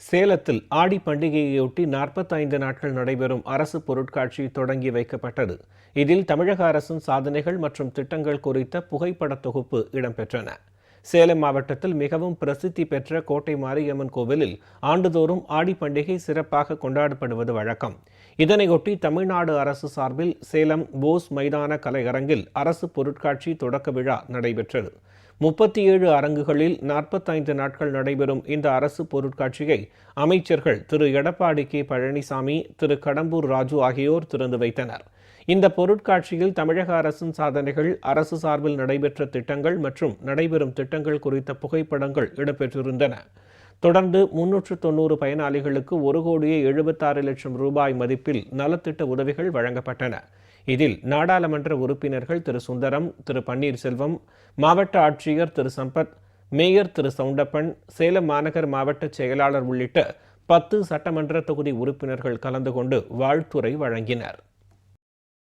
சேலத்தில் ஆடி பண்டிகையையொட்டி நாற்பத்தைந்து நாட்கள் நடைபெறும் அரசு பொருட்காட்சி தொடங்கி வைக்கப்பட்டது. இதில் தமிழக அரசின் சாதனைகள் மற்றும் திட்டங்கள் குறித்த புகைப்பட தொகுப்பு இடம்பெற்றன. சேலம் மாவட்டத்தில் மிகவும் பிரசித்தி பெற்ற கோட்டை மாரியம்மன் கோவிலில் ஆண்டுதோறும் ஆடி பண்டிகை சிறப்பாக கொண்டாடப்படுவது வழக்கம். இதனையொட்டி தமிழ்நாடு அரசு சார்பில் சேலம் போஸ் மைதான கலையரங்கில் அரசு பொருட்காட்சி தொடக்க விழா நடைபெற்றது. முப்பத்தி ஏழு அரங்குகளில் நாற்பத்தைந்து நாட்கள் நடைபெறும் இந்த அரசு பொருட்காட்சியை அமைச்சர்கள் திரு. எடப்பாடி கே. பழனிசாமி திரு. கடம்பூர் ராஜு ஆகியோர் திறந்து வைத்தனர். இந்த பொருட்காட்சியில் தமிழக அரசின் சாதனைகள் அரசு சார்பில் நடைபெற்ற திட்டங்கள் மற்றும் நடைபெறும் திட்டங்கள் குறித்த புகைப்படங்கள் இடம்பெற்றிருந்தன. தொடர்ந்து முன்னூற்று தொன்னூறு பயனாளிகளுக்கு ஒரு கோடியே எழுபத்தாறு லட்சம் ரூபாய் மதிப்பில் நலத்திட்ட உதவிகள் வழங்கப்பட்டன. இதில் நாடாளுமன்ற உறுப்பினர்கள் திரு. சுந்தரம் திரு. பன்னீர்செல்வம் மாவட்ட ஆட்சியர் திரு. சம்பத் மேயர் திரு. சவுண்டப்பன் சேலம் மாநகர் மாவட்ட செயலாளர் உள்ளிட்ட பத்து சட்டமன்ற தொகுதி உறுப்பினர்கள் கலந்து கொண்டு வாழ்த்துரை வழங்கினர்.